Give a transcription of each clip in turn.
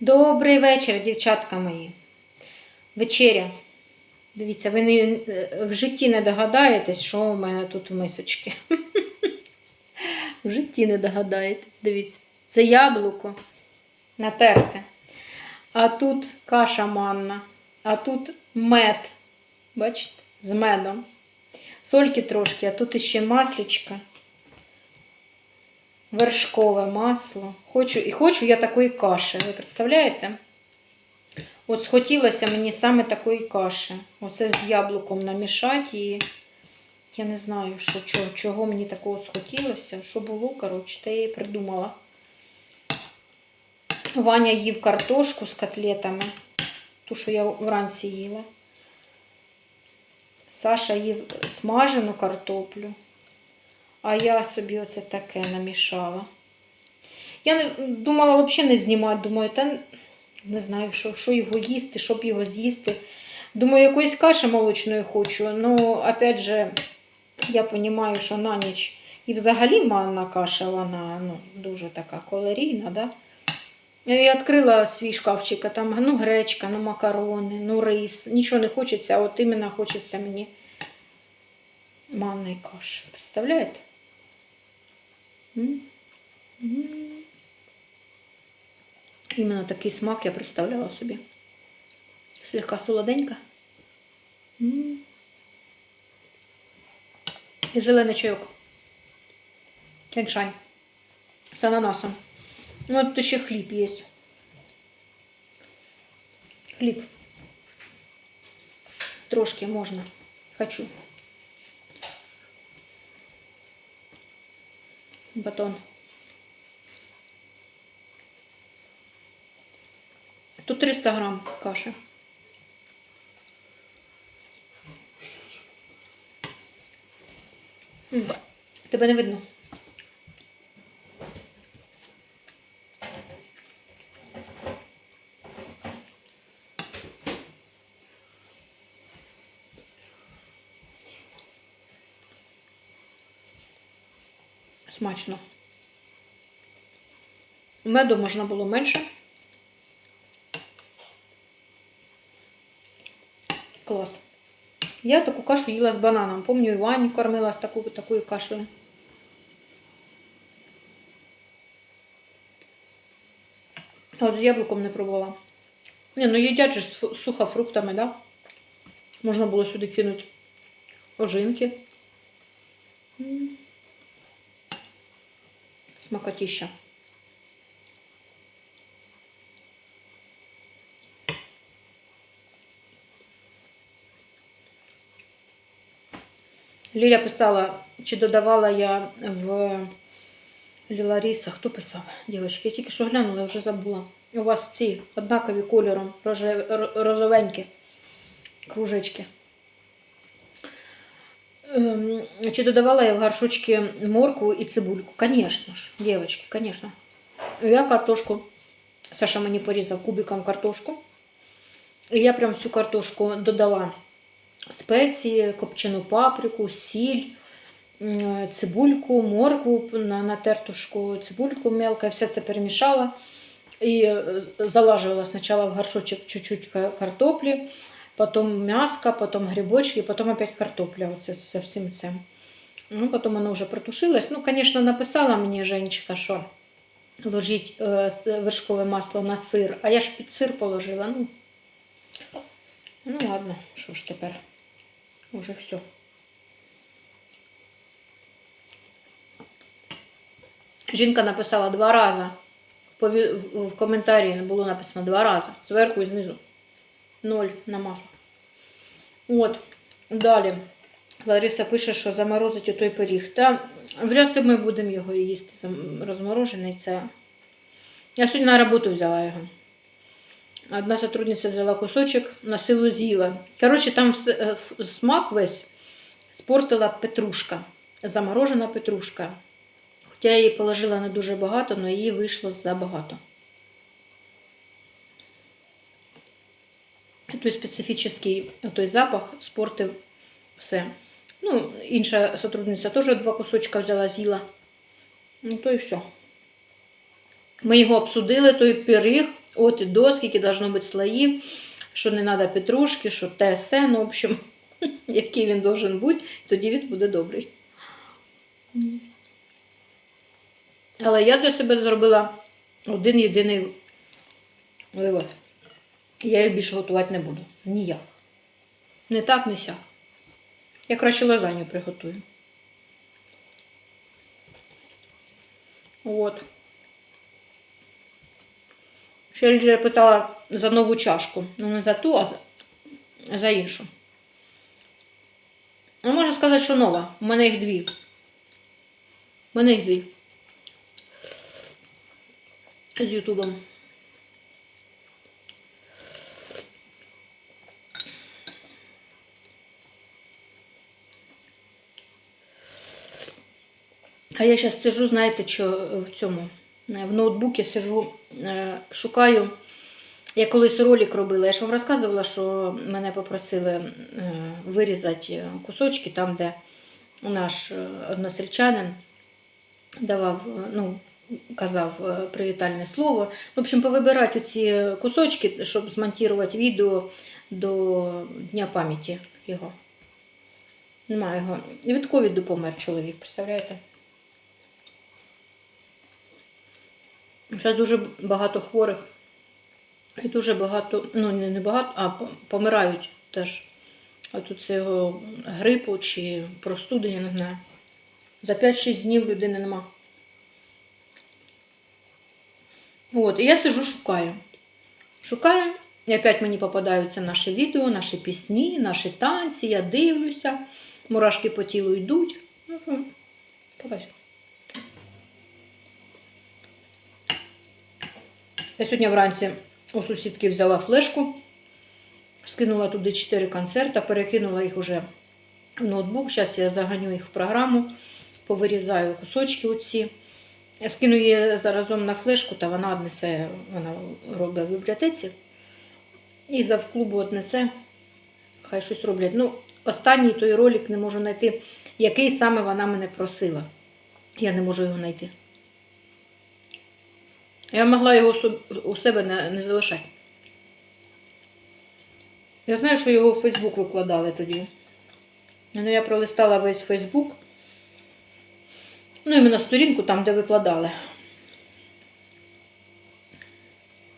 Добрий вечір, дівчатка мої. Вечеря. Дивіться, ви не, е, в житті не догадаєтесь, що у мене тут в мисочці. В житті не догадаєтесь. Дивіться, це яблуко натерте. А тут каша манна, а тут мед. Бачите? З медом. Сольки трошки, а тут іще маслічка. Вершкове масло. Хочу, і хочу я такої каші. Ви представляєте? От схотілося мені саме такої каші. Оце з яблуком намішати і я не знаю, що, чого, чого мені такого схотілося. Що було, коротше, та я і придумала. Ваня їв картошку з котлетами, ту, що я вранці їла. Саша їв смажену картоплю. А я собі оце таке намішала. Я не, думала взагалі не знімати. Думаю, та не знаю, що, що його їсти, щоб його з'їсти. Думаю, якоїсь каші молочної хочу. Ну, опять же, я розумію, що на ніч. І взагалі манна каша, вона ну, дуже така калорійна, да? Я відкрила свій шкафчик, а там ну, гречка, ну, макарони, ну, рис. Нічого не хочеться, а от іменно хочеться мені манної каші. Представляєте? Іменно такий смак я представляла собі. Слегка солоденька. І зелений чайок. Тяньшань. З ананасом. Ну, тут ще хліб є. Хліб. Трошки можна. Хочу. Батон. Тут 300 грам каші. Тебе не видно. Смачно. Меду можна було менше. Клас. Я таку кашу їла з бананом. Помню, Івані кормила з таку, такою кашею. А от з яблуком не пробувала. Ні, ну їдять же з сухофруктами, да? Можна було сюди кинути ожинки. М. Смакотища. Ліля писала, чи додавала я в Ліларіса. Хто писав? Дівчатки, я тільки що глянула, вже забула. У вас ці однакові кольором, розовенькі кружечки. Ем, Чи додавала я в горшочки моркву і цибульку? Конечно ж, дівчатки, конечно. Я картошку, Саша мені порізав кубиком картошку. І я прям всю картошку додала спеції, копчену паприку, сіль, цибульку, моркву на натертушку, цибульку мелко, все це перемішала. І е, залаживала спочатку в горшочок чуть-чуть картоплі, потім м'яско, потім грибочки, потім опять картопля. Оце со всім цим. Ну, потім воно вже протушилось. Ну, звісно, написала мені Женечка, що ложіть е, с- вершкове масло на сир, а я ж під сир положила. Ну, ну ладно, що ж тепер? Уже все. Жінка написала два рази. В, коментарі було написано два рази. Зверху і знизу. Ноль на. От. Далі. Лариса пише, що заморозить отой пиріг. Та вряд ли ми будемо його їсти розморожений. Це... Я сьогодні на роботу взяла його. Одна сотрудниця взяла кусочок, на силу з'їла. Коротше, там е, смак весь спортила петрушка, заморожена петрушка. Хоча я її положила не дуже багато, але її вийшло забагато. Той специфічний той запах спортив все. Ну, інша сотрудниця теж два кусочка взяла, з'їла. Ну, то і все. Ми його обсудили, той пиріг от і до, скільки должно бути слоїв, що не треба петрушки, що те се, ну, в общем, який він должен бути, тоді він буде добрий. Але я для себе зробила один єдиний вивод. Я її більше готувати не буду. Ніяк. Не так, не сяк. Я краще лазанью приготую. От. Ще Лілія питала за нову чашку. Ну, не за ту, а за іншу. Ну, можна сказати, що нова. У мене їх дві. У мене їх дві. З Ютубом. А я зараз сижу, знаєте, що в цьому е, в ноутбуці сижу, е, шукаю. Я колись ролик робила. Я ж вам розказувала, що мене попросили е, вирізати кусочки там, де наш е, односельчанин давав, е, ну, казав е, привітальне слово. В общем, повибирати ці кусочки, щоб змонтувати відео до Дня пам'яті його. Немає його. Від ковіду помер чоловік, представляєте? Зараз дуже багато хворих. І дуже багато, ну не, багато, а помирають теж. А тут це його грипу чи простуди, я не знаю. За 5-6 днів людини нема. От, і я сижу, шукаю. Шукаю, і опять мені попадаються наші відео, наші пісні, наші танці, я дивлюся, мурашки по тілу йдуть. Угу. Давай. Я сьогодні вранці у сусідки взяла флешку, скинула туди 4 концерти, перекинула їх уже в ноутбук. Зараз я заганю їх в програму, повирізаю кусочки оці. Я скину її заразом на флешку, та вона однесе, вона робить в бібліотеці. І завклубу однесе. Хай щось роблять. Ну, останній той ролик не можу знайти, який саме вона мене просила. Я не можу його знайти. Я могла його у себе не, залишати. Я знаю, що його в Фейсбук викладали тоді. Ну, я пролистала весь Фейсбук. Ну, іменно сторінку там, де викладали.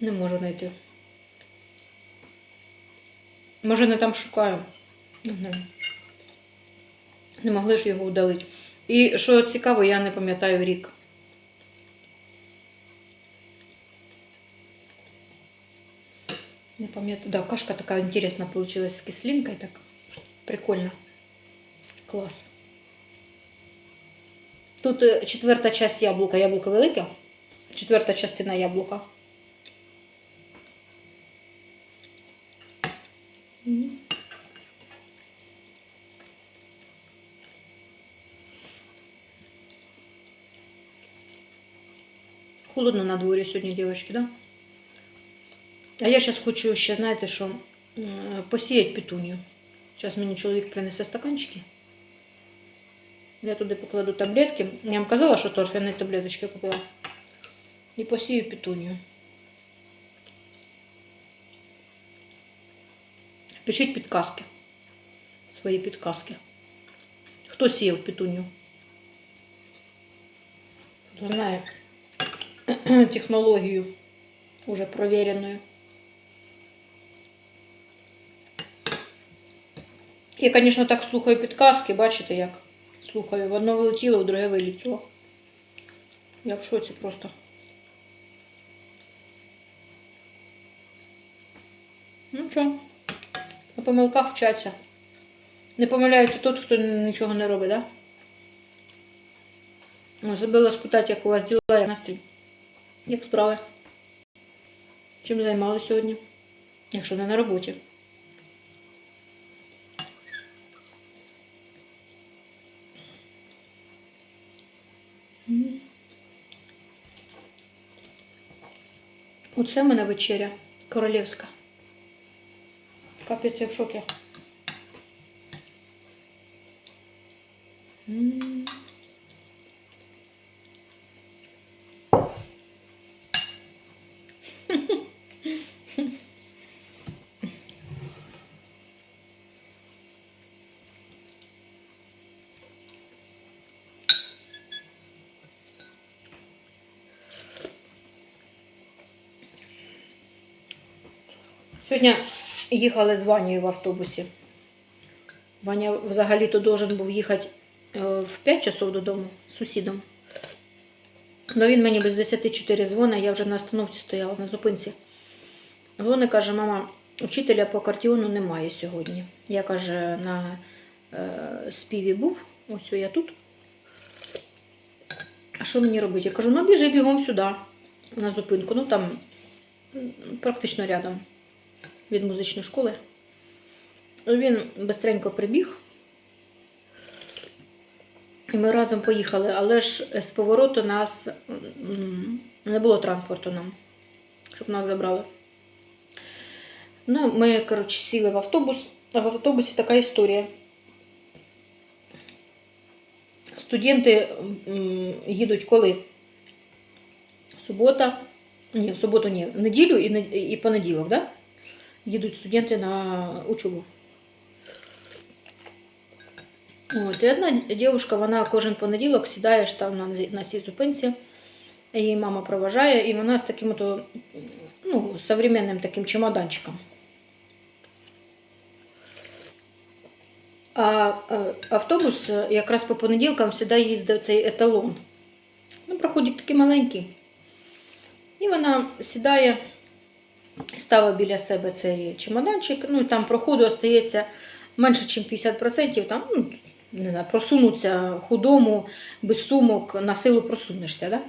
Не можу знайти. Може, не там шукаю. Не. Не могли ж його удалити. І що цікаво, я не пам'ятаю рік. Не пам'ятаю. Да, кашка такая интересная получилась с кислинкой. Так прикольно. Клас. Тут е, четверта часть яблука. Яблуко велике. Четверта частина яблука. М. Холодно на дворі сьогодні, дівчатки, да? А я зараз хочу ще, знаєте, що посіяти петунію. Зараз мені чоловік принесе стаканчики. Я туди покладу таблетки. Я вам казала, що торфяні таблеточки купила. І посію петунію. Пишіть підказки. Свої підказки. Хто сіяв петунію? Хто знає технологію уже проверенную. Я, конечно, так слухаю підказки, бачите як? Слухаю. В одно вилетіло, в друге вилетіло. Я в шоці просто. Ну що, на помилках вчаться. Не помиляється тот, хто нічого не робить, да? Забила спитати, як у вас діла, як настрій. Як справи? Чим займалися сьогодні? Якщо не на роботі. Оце в мене вечеря королівська. Капець я в шокі. М. Сьогодні їхали з Ванею в автобусі. Ваня взагалі-то должен був їхати е, в 5 часов додому з сусідом. Але він мені без 10 4 дзвонить, я вже на остановці стояла на зупинці. Дзвони каже, мама, вчителя по картіону немає сьогодні. Я каже, на е, співі був, ось я тут. А що мені робити? Я кажу, ну біжи бігом сюди, на зупинку. Ну там практично рядом від музичної школи. Він бистренько прибіг. І ми разом поїхали, але ж з повороту нас не було транспорту нам, щоб нас забрали. Ну, ми, коротше, сіли в автобус, а в автобусі така історія. Студенти їдуть коли? Субота. Ні, в суботу ні, в неділю і, і понеділок, да? Їдуть студенти на учобу. От, і одна дівчинка, вона кожен понеділок сідає там на, на цій зупинці. Її мама проважає, і вона з таким ото, ну, современним таким чемоданчиком. А автобус е, якраз по понеділкам сюди їздив цей еталон. Ну, проходить такий маленький. І вона сідає, ставить біля себе цей чемоданчик. Ну, там проходу остається менше, ніж 50%. Там, ну, не знаю, просунуться худому, без сумок, на силу просунешся. Да?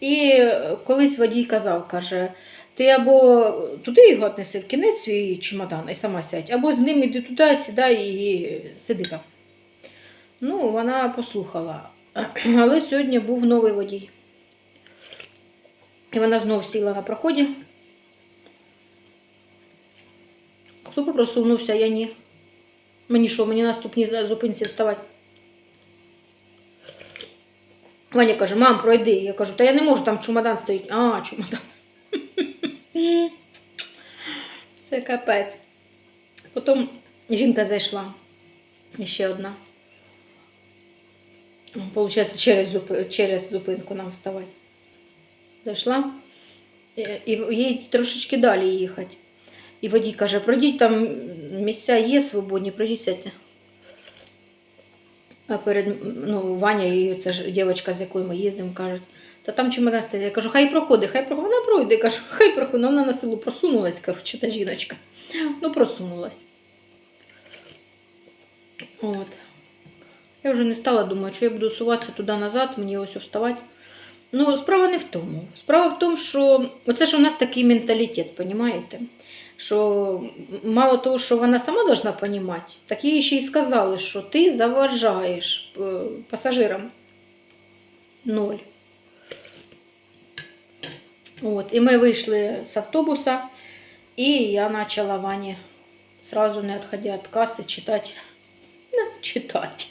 І е, колись водій казав, каже, ти або туди його віднеси в кінець свій чемодан і сама сядь, або з ним іди туди, сідай і сиди там. Ну, вона послухала. Але сьогодні був новий водій. І вона знову сіла на проході. Хто попросунувся, я ні. Мені що, мені на наступній зупинці вставати? Ваня каже, мам, пройди. Я кажу, та я не можу, там чемодан стоїть. А, чемодан. Це капець. Потім жінка зайшла. Ще одна. Получається, через, зуп... через зупинку нам вставати. Зайшла. І, і їй трошечки далі їхати. І водій каже, пройдіть там місця є свободні, пройдіть сядьте. А перед ну, Ваня і ця ж дівчинка, з якою ми їздимо, кажуть, та там чемодан стоїть. Я кажу, хай проходить, хай проходить. Вона пройде. Я кажу, хай проходить. Вона на силу просунулась, коротше, та жіночка. Ну, просунулась. От. Я вже не стала думати, що я буду суватися туди-назад, мені ось вставати. Ну, справа не в тому. Справа в тому, що оце ж у нас такий менталітет, розумієте? Що мало того, що вона сама должна розуміти, так їй ще й сказали, що ти заважаєш е, пасажирам. Ноль. От, і ми вийшли з автобуса, і я почала Вані, сразу не відходя від каси, читати. Ну, читати.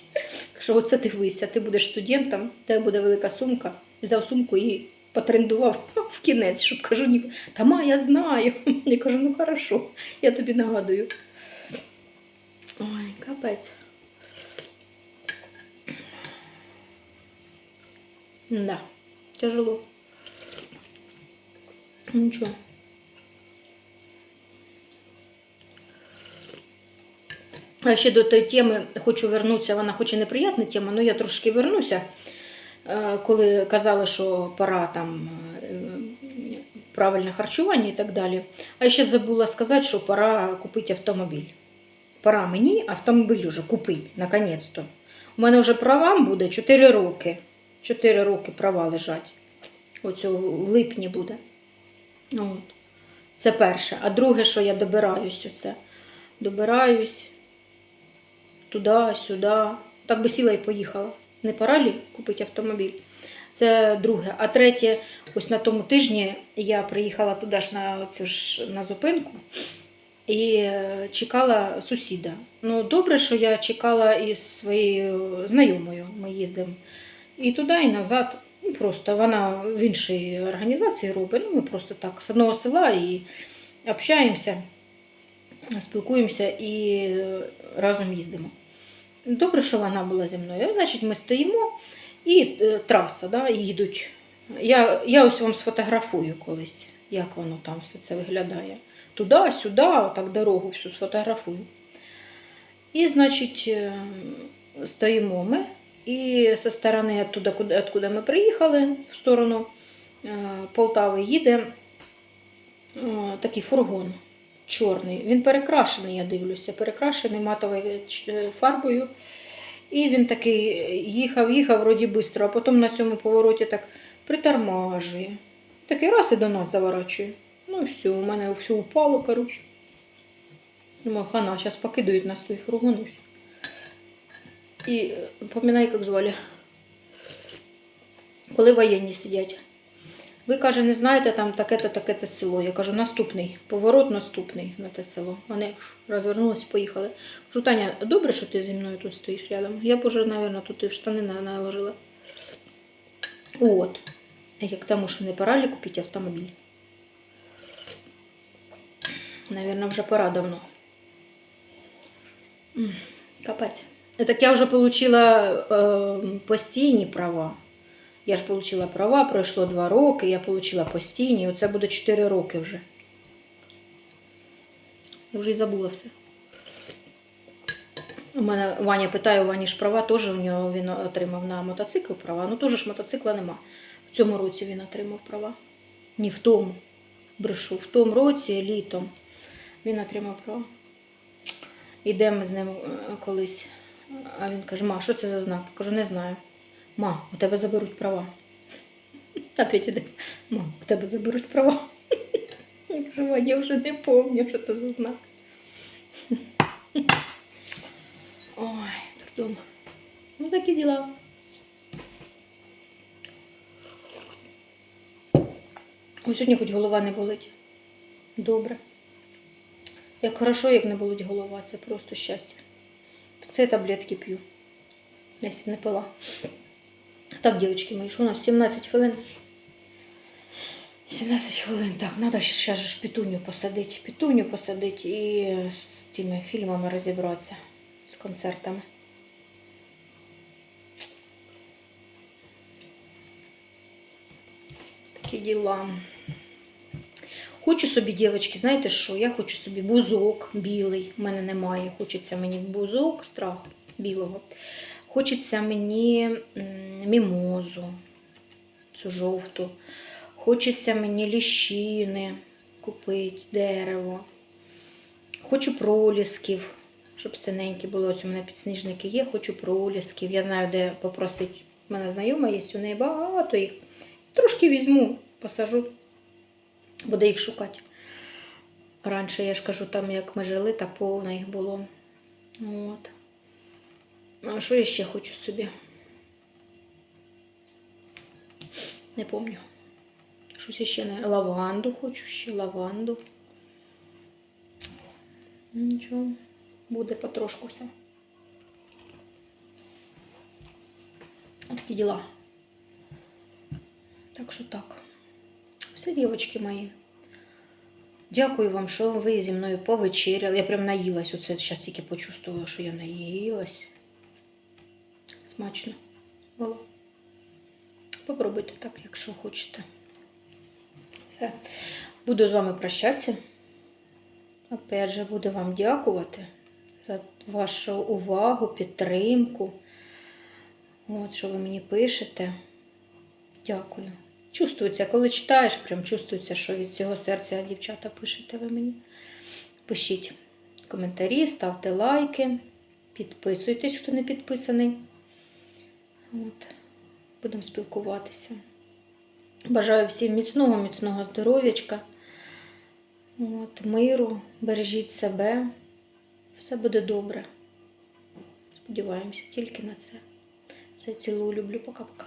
Що оце дивися, ти будеш студентом, тебе буде велика сумка. Взяв сумку і потрендував в кінець, щоб кажу, ні, та ма, я знаю. Я кажу, ну хорошо, я тобі нагадую. Ой, капець. Да, тяжело. Нічого. А ще до тієї теми хочу вернутися, вона хоч і неприятна тема, але я трошки вернуся. Е, Коли казали, що пора там е, правильне харчування і так далі. А ще забула сказати, що пора купити автомобіль. Пора мені автомобіль вже купити, наконець-то. У мене вже правам буде 4 роки. 4 роки права лежать. Оцього в липні буде. От. Це перше. А друге, що я добираюсь, оце. Добираюсь туди, сюди. Так би сіла і поїхала. Не пора лі купити автомобіль. Це друге. А третє, ось на тому тижні я приїхала туди ж на цю ж на зупинку і е, чекала сусіда. Ну, добре, що я чекала із своєю знайомою. Ми їздимо і туди, і назад. Ну, просто вона в іншій організації робить. Ну, ми просто так з одного села і общаємося, спілкуємося і е, разом їздимо. Добре, що вона була зі мною. Значить, ми стоїмо і е, траса, да, їдуть. Я, я ось вам сфотографую колись. як воно там все це виглядає. Туди, сюди, отак дорогу всю сфотографую. І, значить, е, стоїмо ми, і зі сторони, оттуда, куди, откуда ми приїхали, в сторону е, Полтави, їде е, такий фургон чорний. Він перекрашений, я дивлюся, перекрашений матовою е, фарбою. І він такий їхав, їхав вроді швидко, а потім на цьому повороті так притормажує. Такий раз і до нас заворачує. Ну і все, у мене все упало, коротше. Думаю, хана, зараз покидають нас той фургон і все. І е, пам'ятаю, як звали. Коли воєнні сидять. Ви, каже, не знаєте там таке-то, таке-то село. Я кажу, наступний, поворот наступний на те село. Вони розвернулися, поїхали. Кажу, Таня, добре, що ти зі мною тут стоїш рядом. Я б уже, мабуть, тут і в штани наложила. От. Як тому, що не пора ли купити автомобіль? Наверное, вже пора давно. Капець. Так я вже отримала е, постійні права. Я ж отримала права, пройшло 2 роки, я отримала постійні, і оце буде 4 роки вже. Я вже й забула все. У мене Ваня питає, у Вані ж права теж у нього він отримав на мотоцикл права. Ну теж ж мотоцикла нема. В цьому році він отримав права. Ні, в тому. Брешу. В тому році, літом, він отримав права. Ідемо з ним е, колись. А він каже, ма, що це за знак? Я кажу, не знаю. Ма, у тебе заберуть права. Опять іде. Ма, у тебе заберуть права. Я кажу, я вже не пам'ятаю, що це за знак. Ой, трудом. Ну такі діла. Ось сьогодні хоч голова не болить. Добре. Як хорошо, як не болить голова, це просто щастя. Це я таблетки п'ю. Якщо б не пила. Так, дівчатки мої, що у нас 17 хвилин. 17 хвилин. Так, треба зараз ж петуню посадити. Петуню посадити і з тими фільмами розібратися, з концертами. Такі діла. Хочу собі, дівчатки, знаєте що? Я хочу собі бузок білий. У мене немає. Хочеться мені бузок, страх білого. Хочеться мені мімозу, цю жовту. Хочеться мені ліщини купити, дерево. Хочу пролісків, щоб синенькі було. Ось у мене підсніжники є, хочу пролісків. Я знаю, де попросити. У мене знайома є, у неї багато їх. Трошки візьму, посажу, буде їх шукати. Раніше, я ж кажу, там як ми жили, так повно їх було. От. А що я ще хочу собі? Не пам'ятаю. Щось ще не. Лаванду хочу ще, лаванду. Нічого. Буде потрошку все. Такі діла. Так що так. Все, дівчатки мої. Дякую вам, що ви зі мною повечеряли. Я прям наїлась. Оце зараз тільки почувствувала, що я наїлась. Смачно. Було. Попробуйте так, якщо хочете. Все. Буду з вами прощатися. Опять же, буду вам дякувати за вашу увагу, підтримку. От, що ви мені пишете. Дякую. Чувствується, коли читаєш, прям чувствується, що від цього серця дівчата пишете ви мені. Пишіть коментарі, ставте лайки, підписуйтесь, хто не підписаний. От. Будемо спілкуватися. Бажаю всім міцного, міцного здоров'ячка, от, миру, бережіть себе. Все буде добре. Сподіваємося тільки на це. Все цілую, люблю, пока-пока.